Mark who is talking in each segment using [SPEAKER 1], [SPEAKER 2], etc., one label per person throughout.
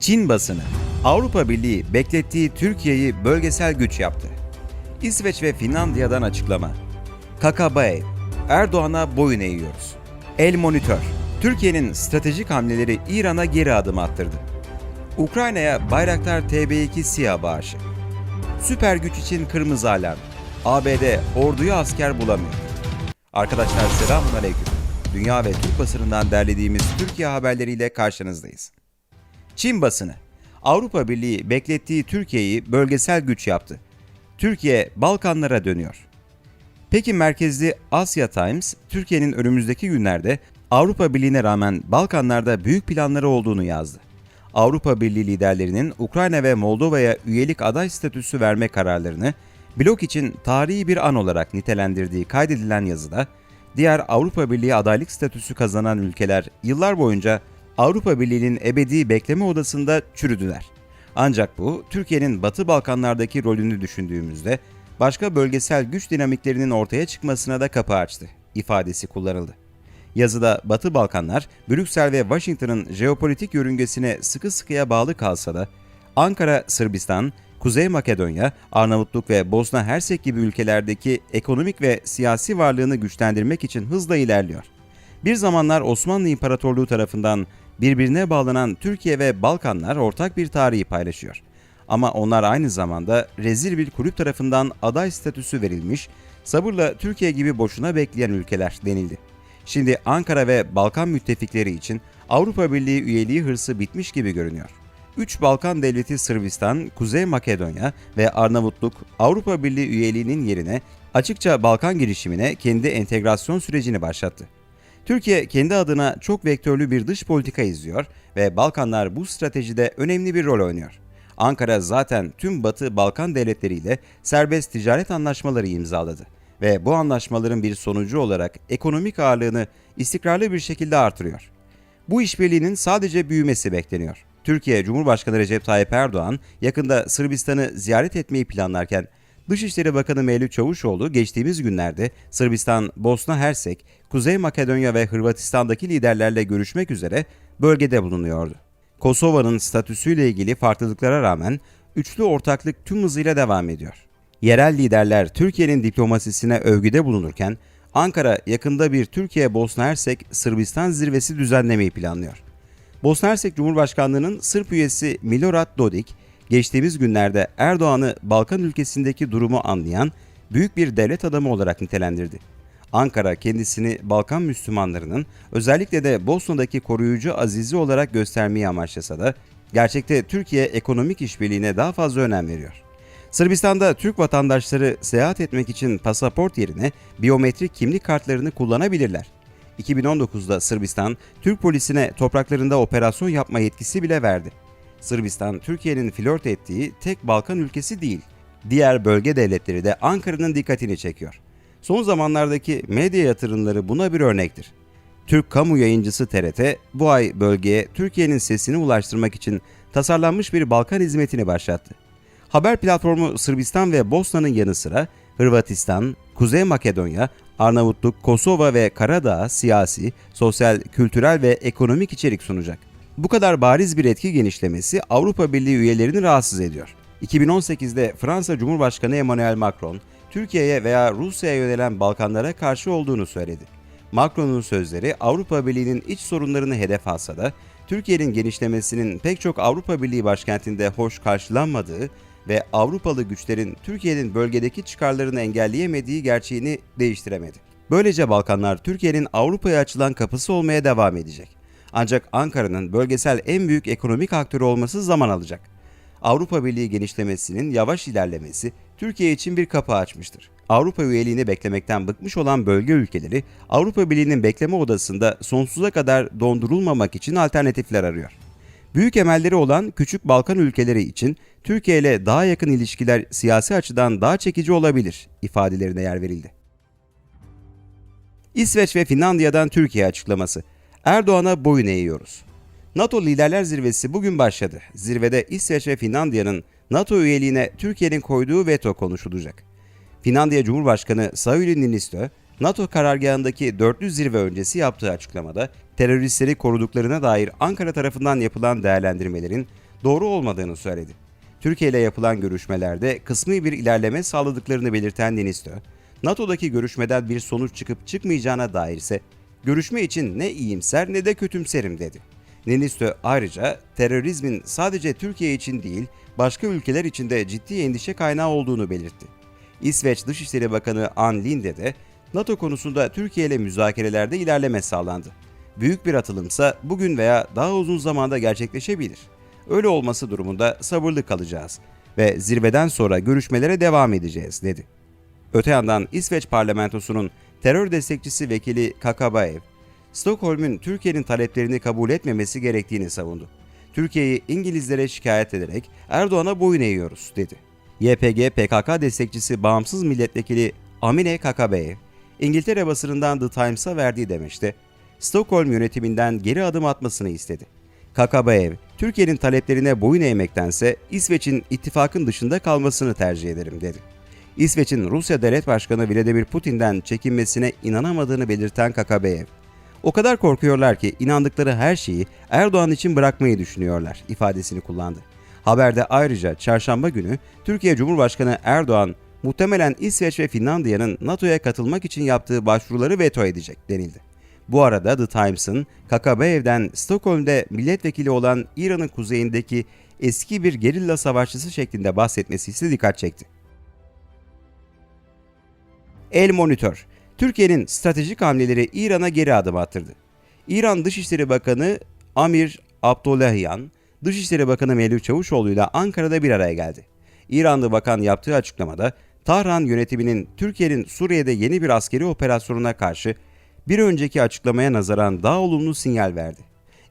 [SPEAKER 1] Çin basını Avrupa Birliği beklettiği Türkiye'yi bölgesel güç yaptı. İsveç ve Finlandiya'dan açıklama. Kakabae, Erdoğan'a boyun eğiyoruz. El Monitör, Türkiye'nin stratejik hamleleri İran'a geri adım attırdı. Ukrayna'ya Bayraktar TB2 SİHA bağışı. Süper güç için kırmızı alarm. ABD orduya asker bulamıyor. Arkadaşlar selamünaleyküm. Dünya ve Türk basınından derlediğimiz Türkiye haberleriyle karşınızdayız. Çin basını Avrupa Birliği beklettiği Türkiye'yi bölgesel güç yaptı. Türkiye Balkanlara dönüyor. Pekin merkezli Asya Times, Türkiye'nin önümüzdeki günlerde Avrupa Birliği'ne rağmen Balkanlarda büyük planları olduğunu yazdı. Avrupa Birliği liderlerinin Ukrayna ve Moldova'ya üyelik aday statüsü verme kararlarını blok için tarihi bir an olarak nitelendirdiği kaydedilen yazıda, diğer Avrupa Birliği adaylık statüsü kazanan ülkeler yıllar boyunca Avrupa Birliği'nin ebedi bekleme odasında çürüdüler. Ancak bu, Türkiye'nin Batı Balkanlardaki rolünü düşündüğümüzde başka bölgesel güç dinamiklerinin ortaya çıkmasına da kapı açtı ifadesi kullanıldı. Yazıda Batı Balkanlar, Brüksel ve Washington'ın jeopolitik yörüngesine sıkı sıkıya bağlı kalsa da Ankara, Sırbistan, Kuzey Makedonya, Arnavutluk ve Bosna Hersek gibi ülkelerdeki ekonomik ve siyasi varlığını güçlendirmek için hızla ilerliyor. Bir zamanlar Osmanlı İmparatorluğu tarafından birbirine bağlanan Türkiye ve Balkanlar ortak bir tarihi paylaşıyor. Ama onlar aynı zamanda rezil bir kulüp tarafından aday statüsü verilmiş, sabırla Türkiye gibi boşuna bekleyen ülkeler denildi. Şimdi Ankara ve Balkan müttefikleri için Avrupa Birliği üyeliği hırsı bitmiş gibi görünüyor. Üç Balkan devleti Sırbistan, Kuzey Makedonya ve Arnavutluk Avrupa Birliği üyeliğinin yerine açıkça Balkan girişimine kendi entegrasyon sürecini başlattı. Türkiye kendi adına çok vektörlü bir dış politika izliyor ve Balkanlar bu stratejide önemli bir rol oynuyor. Ankara zaten tüm Batı Balkan devletleriyle serbest ticaret anlaşmaları imzaladı ve bu anlaşmaların bir sonucu olarak ekonomik ağırlığını istikrarlı bir şekilde artırıyor. Bu işbirliğinin sadece büyümesi bekleniyor. Türkiye Cumhurbaşkanı Recep Tayyip Erdoğan yakında Sırbistan'ı ziyaret etmeyi planlarken Dışişleri Bakanı Mevlüt Çavuşoğlu geçtiğimiz günlerde Sırbistan, Bosna Hersek, Kuzey Makedonya ve Hırvatistan'daki liderlerle görüşmek üzere bölgede bulunuyordu. Kosova'nın statüsüyle ilgili farklılıklara rağmen üçlü ortaklık tüm hızıyla devam ediyor. Yerel liderler Türkiye'nin diplomasisine övgüde bulunurken Ankara yakında bir Türkiye-Bosna Hersek Sırbistan zirvesi düzenlemeyi planlıyor. Bosna Hersek Cumhurbaşkanlığı'nın Sırp üyesi Milorad Dodik, geçtiğimiz günlerde Erdoğan'ı Balkan ülkesindeki durumu anlayan büyük bir devlet adamı olarak nitelendirdi. Ankara kendisini Balkan Müslümanlarının özellikle de Bosna'daki koruyucu azizi olarak göstermeyi amaçlasa da gerçekte Türkiye ekonomik işbirliğine daha fazla önem veriyor. Sırbistan'da Türk vatandaşları seyahat etmek için pasaport yerine biyometrik kimlik kartlarını kullanabilirler. 2019'da Sırbistan, Türk polisine topraklarında operasyon yapma yetkisi bile verdi. Sırbistan, Türkiye'nin flört ettiği tek Balkan ülkesi değil. Diğer bölge devletleri de Ankara'nın dikkatini çekiyor. Son zamanlardaki medya yatırımları buna bir örnektir. Türk kamu yayıncısı TRT bu ay bölgeye Türkiye'nin sesini ulaştırmak için tasarlanmış bir Balkan hizmetini başlattı. Haber platformu Sırbistan ve Bosna'nın yanı sıra Hırvatistan, Kuzey Makedonya, Arnavutluk, Kosova ve Karadağ siyasi, sosyal, kültürel ve ekonomik içerik sunacak. Bu kadar bariz bir etki genişlemesi Avrupa Birliği üyelerini rahatsız ediyor. 2018'de Fransa Cumhurbaşkanı Emmanuel Macron, Türkiye'ye veya Rusya'ya yönelen Balkanlara karşı olduğunu söyledi. Macron'un sözleri Avrupa Birliği'nin iç sorunlarını hedef alsa da Türkiye'nin genişlemesinin pek çok Avrupa Birliği başkentinde hoş karşılanmadığı ve Avrupalı güçlerin Türkiye'nin bölgedeki çıkarlarını engelleyemediği gerçeğini değiştiremedi. Böylece Balkanlar Türkiye'nin Avrupa'ya açılan kapısı olmaya devam edecek. Ancak Ankara'nın bölgesel en büyük ekonomik aktörü olması zaman alacak. Avrupa Birliği genişlemesinin yavaş ilerlemesi Türkiye için bir kapı açmıştır. Avrupa üyeliğini beklemekten bıkmış olan bölge ülkeleri Avrupa Birliği'nin bekleme odasında sonsuza kadar dondurulmamak için alternatifler arıyor. Büyük emelleri olan küçük Balkan ülkeleri için Türkiye ile daha yakın ilişkiler siyasi açıdan daha çekici olabilir ifadelerine yer verildi. İsveç ve Finlandiya'dan Türkiye açıklaması. Erdoğan'a boyun eğiyoruz. NATO Liderler Zirvesi bugün başladı. Zirvede İsveç ve Finlandiya'nın NATO üyeliğine Türkiye'nin koyduğu veto konuşulacak. Finlandiya Cumhurbaşkanı Sauli Niinistö, NATO karargahındaki dörtlü zirve öncesi yaptığı açıklamada teröristleri koruduklarına dair Ankara tarafından yapılan değerlendirmelerin doğru olmadığını söyledi. Türkiye ile yapılan görüşmelerde kısmi bir ilerleme sağladıklarını belirten Denistö, NATO'daki görüşmeden bir sonuç çıkıp çıkmayacağına dair ise görüşme için ne iyimser ne de kötümserim dedi. Denistö ayrıca terörizmin sadece Türkiye için değil başka ülkeler için de ciddi endişe kaynağı olduğunu belirtti. İsveç Dışişleri Bakanı Ann Linde de NATO konusunda Türkiye ile müzakerelerde ilerleme sağlandı. Büyük bir atılımsa bugün veya daha uzun zamanda gerçekleşebilir. Öyle olması durumunda sabırlı kalacağız ve zirveden sonra görüşmelere devam edeceğiz dedi. Öte yandan İsveç parlamentosunun terör destekçisi vekili Kakabaev, Stockholm'un Türkiye'nin taleplerini kabul etmemesi gerektiğini savundu. Türkiye'yi İngilizlere şikayet ederek Erdoğan'a boyun eğiyoruz dedi. YPG PKK destekçisi bağımsız milletvekili Amine Kakabaev, İngiltere basınından The Times'a verdiği demeçte, Stockholm yönetiminden geri adım atmasını istedi. Kakabaev, Türkiye'nin taleplerine boyun eğmektense İsveç'in ittifakın dışında kalmasını tercih ederim dedi. İsveç'in Rusya Devlet Başkanı Vladimir Putin'den çekinmesine inanamadığını belirten Kakabaev, o kadar korkuyorlar ki inandıkları her şeyi Erdoğan için bırakmayı düşünüyorlar ifadesini kullandı. Haberde ayrıca çarşamba günü Türkiye Cumhurbaşkanı Erdoğan muhtemelen İsveç ve Finlandiya'nın NATO'ya katılmak için yaptığı başvuruları veto edecek denildi. Bu arada The Times'ın Kakabaev'den Stockholm'de milletvekili olan İran'ın kuzeyindeki eski bir gerilla savaşçısı şeklinde bahsetmesi ise dikkat çekti. El Monitör, Türkiye'nin stratejik hamleleri İran'a geri adım attırdı. İran Dışişleri Bakanı Amir Abdullahian, Dışişleri Bakanı Mevlüt Çavuşoğlu ile Ankara'da bir araya geldi. İranlı bakan yaptığı açıklamada Tahran yönetiminin Türkiye'nin Suriye'de yeni bir askeri operasyonuna karşı bir önceki açıklamaya nazaran daha olumlu sinyal verdi.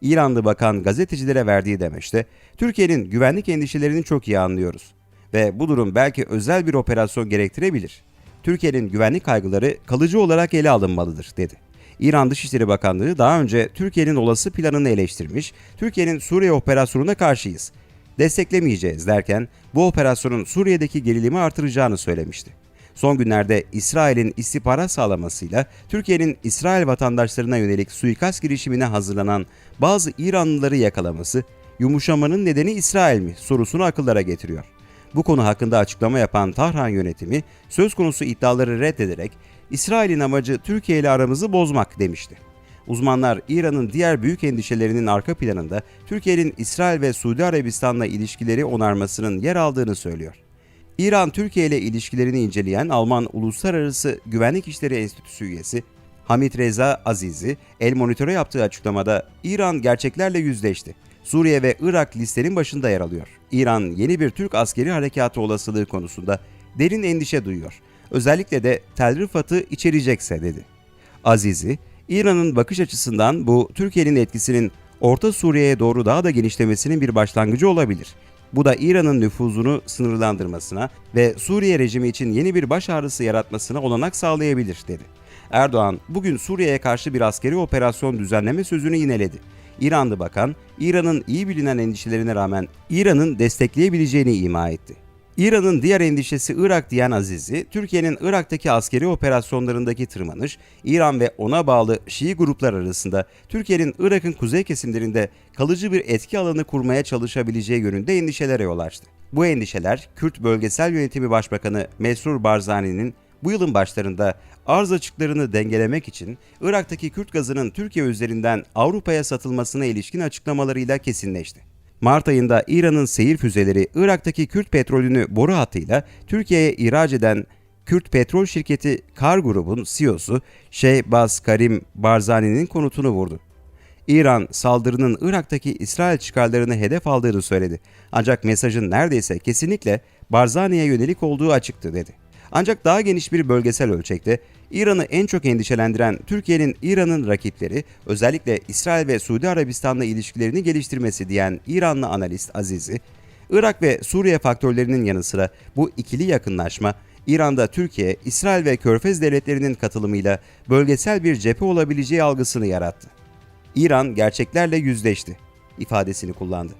[SPEAKER 1] İranlı bakan gazetecilere verdiği demeçte, Türkiye'nin güvenlik endişelerini çok iyi anlıyoruz ve bu durum belki özel bir operasyon gerektirebilir. Türkiye'nin güvenlik kaygıları kalıcı olarak ele alınmalıdır dedi. İran Dışişleri Bakanlığı daha önce Türkiye'nin olası planını eleştirmiş, Türkiye'nin Suriye operasyonuna karşıyız, desteklemeyeceğiz derken bu operasyonun Suriye'deki gerilimi artıracağını söylemişti. Son günlerde İsrail'in istihbarat sağlamasıyla Türkiye'nin İsrail vatandaşlarına yönelik suikast girişimine hazırlanan bazı İranlıları yakalaması, yumuşamanın nedeni İsrail mi sorusunu akıllara getiriyor. Bu konu hakkında açıklama yapan Tahran yönetimi söz konusu iddiaları reddederek İsrail'in amacı Türkiye ile aramızı bozmak demişti. Uzmanlar İran'ın diğer büyük endişelerinin arka planında Türkiye'nin İsrail ve Suudi Arabistan'la ilişkileri onarmasının yer aldığını söylüyor. İran Türkiye ile ilişkilerini inceleyen Alman Uluslararası Güvenlik İşleri Enstitüsü üyesi Hamit Reza Azizi, El Monitör'e yaptığı açıklamada İran gerçeklerle yüzleşti. Suriye ve Irak listenin başında yer alıyor. İran yeni bir Türk askeri harekatı olasılığı konusunda derin endişe duyuyor. Özellikle de Tel Rifat'ı içerecekse dedi. Azizi, İran'ın bakış açısından bu Türkiye'nin etkisinin Orta Suriye'ye doğru daha da genişlemesinin bir başlangıcı olabilir. Bu da İran'ın nüfuzunu sınırlandırmasına ve Suriye rejimi için yeni bir baş ağrısı yaratmasına olanak sağlayabilir dedi. Erdoğan bugün Suriye'ye karşı bir askeri operasyon düzenleme sözünü yineledi. İranlı bakan, İran'ın iyi bilinen endişelerine rağmen İran'ın destekleyebileceğini ima etti. İran'ın diğer endişesi Irak diyen Aziz'i, Türkiye'nin Irak'taki askeri operasyonlarındaki tırmanış, İran ve ona bağlı Şii gruplar arasında Türkiye'nin Irak'ın kuzey kesimlerinde kalıcı bir etki alanı kurmaya çalışabileceği yönünde endişelere yol açtı. Bu endişeler, Kürt Bölgesel Yönetimi Başbakanı Mesrur Barzani'nin bu yılın başlarında arz açıklarını dengelemek için Irak'taki Kürt gazının Türkiye üzerinden Avrupa'ya satılmasına ilişkin açıklamalarıyla kesinleşti. Mart ayında İran'ın seyir füzeleri Irak'taki Kürt petrolünü boru hattıyla Türkiye'ye ihraç eden Kürt petrol şirketi Kar Grub'un CEO'su Baz Karim Barzani'nin konutunu vurdu. İran saldırının Irak'taki İsrail çıkarlarını hedef aldığını söyledi. Ancak mesajın neredeyse kesinlikle Barzani'ye yönelik olduğu açıktı dedi. Ancak daha geniş bir bölgesel ölçekte İran'ı en çok endişelendiren Türkiye'nin İran'ın rakipleri özellikle İsrail ve Suudi Arabistan'la ilişkilerini geliştirmesi diyen İranlı analist Azizi, Irak ve Suriye faktörlerinin yanı sıra bu ikili yakınlaşma İran'da Türkiye, İsrail ve Körfez devletlerinin katılımıyla bölgesel bir cephe olabileceği algısını yarattı. İran gerçeklerle yüzleşti ifadesini kullandı.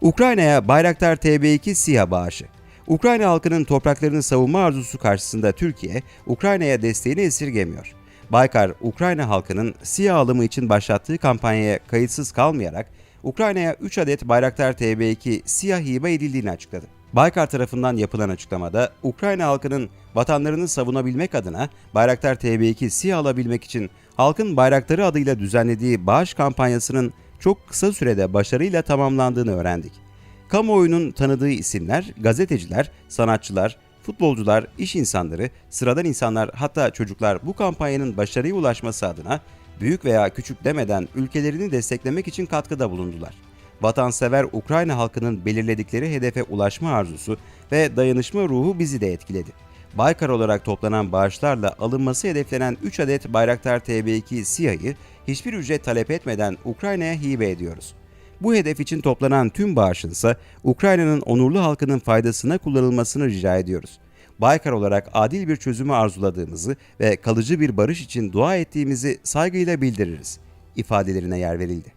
[SPEAKER 1] Ukrayna'ya Bayraktar TB2 SİHA bağışı Ukrayna halkının topraklarını savunma arzusu karşısında Türkiye, Ukrayna'ya desteğini esirgemiyor. Baykar, Ukrayna halkının SİHA alımı için başlattığı kampanyaya kayıtsız kalmayarak Ukrayna'ya 3 adet Bayraktar TB2 siyah hibe edildiğini açıkladı. Baykar tarafından yapılan açıklamada Ukrayna halkının vatanlarını savunabilmek adına Bayraktar TB2 siyah alabilmek için halkın bayraktarı adıyla düzenlediği bağış kampanyasının çok kısa sürede başarıyla tamamlandığını öğrendik. Kamuoyunun tanıdığı isimler, gazeteciler, sanatçılar, futbolcular, iş insanları, sıradan insanlar hatta çocuklar bu kampanyanın başarıya ulaşması adına büyük veya küçük demeden ülkelerini desteklemek için katkıda bulundular. Vatansever Ukrayna halkının belirledikleri hedefe ulaşma arzusu ve dayanışma ruhu bizi de etkiledi. Baykar olarak toplanan bağışlarla alınması hedeflenen 3 adet Bayraktar TB2 SİHA'yı hiçbir ücret talep etmeden Ukrayna'ya hibe ediyoruz. Bu hedef için toplanan tüm bağışın ise Ukrayna'nın onurlu halkının faydasına kullanılmasını rica ediyoruz. Baykar olarak adil bir çözümü arzuladığımızı ve kalıcı bir barış için dua ettiğimizi saygıyla bildiririz ifadelerine yer verildi.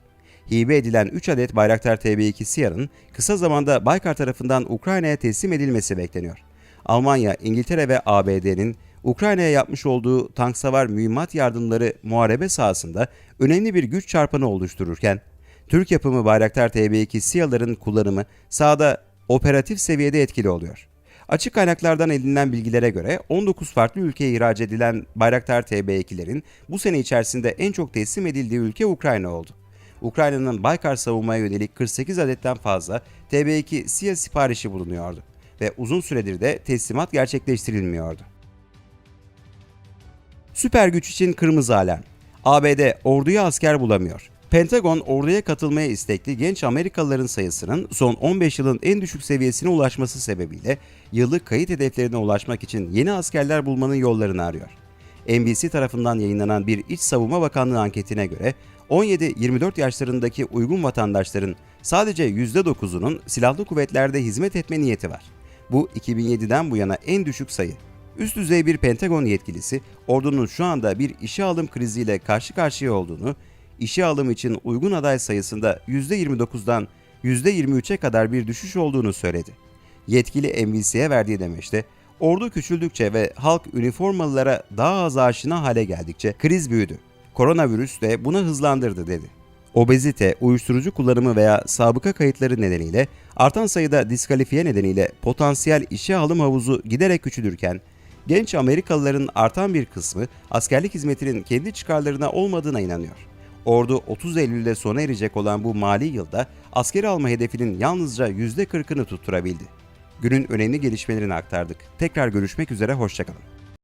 [SPEAKER 1] Hibe edilen 3 adet Bayraktar TB2 SİHA'nın kısa zamanda Baykar tarafından Ukrayna'ya teslim edilmesi bekleniyor. Almanya, İngiltere ve ABD'nin Ukrayna'ya yapmış olduğu tanksavar mühimmat yardımları muharebe sahasında önemli bir güç çarpanı oluştururken, Türk yapımı Bayraktar TB2 SİHA'ların kullanımı sahada operatif seviyede etkili oluyor. Açık kaynaklardan edinilen bilgilere göre 19 farklı ülkeye ihraç edilen Bayraktar TB2'lerin bu sene içerisinde en çok teslim edildiği ülke Ukrayna oldu. Ukrayna'nın Baykar savunmaya yönelik 48 adetten fazla TB2 SİHA siparişi bulunuyordu ve uzun süredir de teslimat gerçekleştirilmiyordu. Süper güç için kırmızı alarm. ABD orduya asker bulamıyor. Pentagon orduya katılmaya istekli genç Amerikalıların sayısının son 15 yılın en düşük seviyesine ulaşması sebebiyle yıllık kayıt hedeflerine ulaşmak için yeni askerler bulmanın yollarını arıyor. NBC tarafından yayınlanan bir İç Savunma Bakanlığı anketine göre 17-24 yaşlarındaki uygun vatandaşların sadece %9'unun silahlı kuvvetlerde hizmet etme niyeti var. Bu 2007'den bu yana en düşük sayı. Üst düzey bir Pentagon yetkilisi ordunun şu anda bir işe alım kriziyle karşı karşıya olduğunu, işe alım için uygun aday sayısında %29'dan %23'e kadar bir düşüş olduğunu söyledi. Yetkili NBC'ye verdiği demeçte, ordu küçüldükçe ve halk üniformalılara daha az aşina hale geldikçe kriz büyüdü. Koronavirüs de bunu hızlandırdı dedi. Obezite, uyuşturucu kullanımı veya sabıka kayıtları nedeniyle artan sayıda diskalifiye nedeniyle potansiyel işe alım havuzu giderek küçülürken genç Amerikalıların artan bir kısmı askerlik hizmetinin kendi çıkarlarına olmadığına inanıyor. Ordu 30 Eylül'de sona erecek olan bu mali yılda askeri alma hedefinin yalnızca %40'ını tutturabildi. Günün önemli gelişmelerini aktardık. Tekrar görüşmek üzere, hoşçakalın.